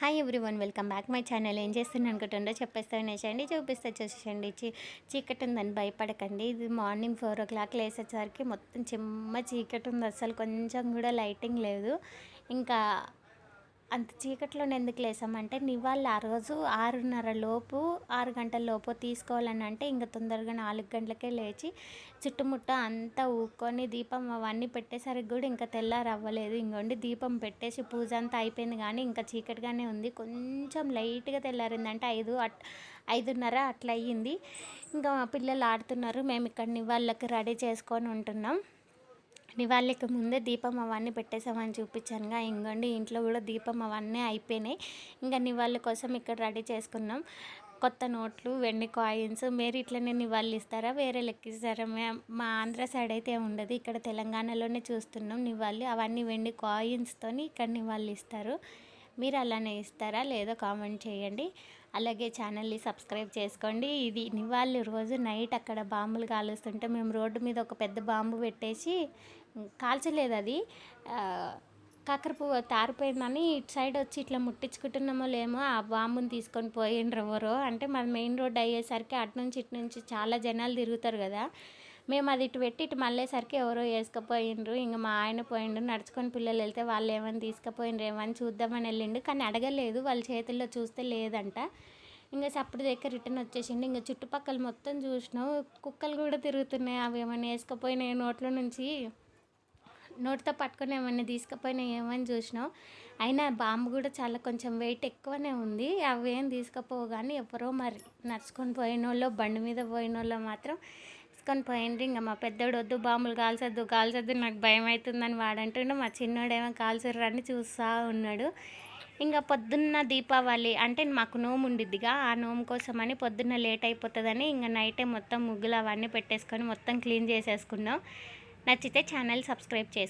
Hi everyone welcome back my channel ఏం చేస్తున్నా అనుకుంటుండో చెప్పేస్తా వినేసండి చూపిస్తే చూసేసండి చీ చీకటి ఉందని భయపడకండి. ఇది మార్నింగ్ ఫోర్ ఓ క్లాక్ లేసేసరికి మొత్తం చిమ్మ చీకటి ఉంది. అసలు కొంచెం కూడా లైటింగ్ లేదు. ఇంకా అంత చీకట్లో ఎందుకు లేసామంటే నివాళ్ళు ఆ రోజు ఆరున్నర లోపు ఆరు గంటల లోపు తీసుకోవాలని అంటే ఇంకా తొందరగా నాలుగు గంటలకే లేచి చుట్టుముట్ట అంతా ఊక్కొని దీపం అవన్నీ పెట్టేసరికి కూడా ఇంకా తెల్లారు అవ్వలేదు. ఇంకోండి దీపం పెట్టేసి పూజ అంతా అయిపోయింది కానీ ఇంకా చీకటిగానే ఉంది. కొంచెం లైట్గా తెల్లారింది అంటే ఐదు అట్ ఐదున్నర అట్లా అయ్యింది ఇంకా మా పిల్లలు ఆడుతున్నారు. మేము ఇక్కడ నివాళ్ళకి రెడీ చేసుకొని ఉంటున్నాం. నివాళికి ముందే దీపం అవన్నీ పెట్టేసామని చూపించానుగా. ఇంకోండి ఇంట్లో కూడా దీపం అవన్నీ అయిపోయినాయి. ఇంకా నివాళి కోసం ఇక్కడ రెడీ చేసుకున్నాం. కొత్త నోట్లు వెండి కాయిన్స్. మీరు ఇట్లనే నివాళులు ఇస్తారా వేరే లెక్కిస్తారా? మా ఆంధ్ర సైడ్ అయితే ఉండదు. ఇక్కడ తెలంగాణలోనే చూస్తున్నాం నివాళి. అవన్నీ వెండి కాయిన్స్తో ఇక్కడ నివాళులు ఇస్తారు మీరు అలానే ఇస్తారా లేదో కామెంట్ చేయండి. అలాగే ఛానల్ని సబ్స్క్రైబ్ చేసుకోండి. ఇది నివాళి రోజు నైట్ అక్కడ బాంబులు కాలుస్తుంటే మేము రోడ్డు మీద ఒక పెద్ద బాంబు పెట్టేసి కాల్చలేదు అది. కాకర పువ్వు తారిపోయిందని ఇటు సైడ్ వచ్చి ఇట్లా ముట్టించుకుంటున్నామో లేమో ఆ బాంబుని తీసుకొని పోయిండ్రు ఎవరో. అంటే మన మెయిన్ రోడ్ అయ్యేసరికి అటు నుంచి ఇటు నుంచి చాలా జనాలు తిరుగుతారు కదా. మేము అది ఇటు పెట్టి ఇటు మళ్ళేసరికి ఎవరో వేసుకుపోయిండ్రు ఇంకా మా ఆయన పోయిండు నడుచుకొని పిల్లలు వెళ్తే వాళ్ళు ఏమని తీసుకుపోయిండ్రు ఏమని చూద్దామని వెళ్ళిండు. కానీ అడగలేదు వాళ్ళ చేతుల్లో చూస్తే లేదంట. ఇంకా సప్పుడు దగ్గర రిటర్న్ వచ్చేసిండు. ఇంకా చుట్టుపక్కల మొత్తం చూసినావు. కుక్కలు కూడా తిరుగుతున్నాయి. అవి ఏమైనా వేసుకుపోయినాయి నోట్లో నుంచి. నోటితో పట్టుకొని ఏమైనా తీసుకుపోయినా ఏమని చూసినావు. అయినా బాంబు కూడా చాలా కొంచెం వెయిట్ ఎక్కువనే ఉంది. అవేం తీసుకుపోవు కానీ ఎవరో మరి నడుచుకొని పోయిన వాళ్ళు బండి మీద పోయిన వాళ్ళు మాత్రం తీసుకొని పోయిండ్రు. ఇంకా మా పెద్దోడు వద్దు బాంబులు కాల్చొద్దు కాల్చొద్దు నాకు భయం అవుతుందని వాడంటుండే. మా చిన్నోడేమో కాల్చుర్రని చూస్తూ ఉన్నాడు. ఇంకా పొద్దున్న దీపావళి అంటే మాకు నోము ఉండిద్దిగా ఆ నోము కోసమని పొద్దున్న లేట్ అయిపోతుందని ఇంకా నైటే మొత్తం ముగ్గులు అవన్నీ పెట్టేసుకొని మొత్తం క్లీన్ చేసేసుకున్నాం. నచ్చితే ఛానల్ సబ్స్క్రైబ్ చేసుకో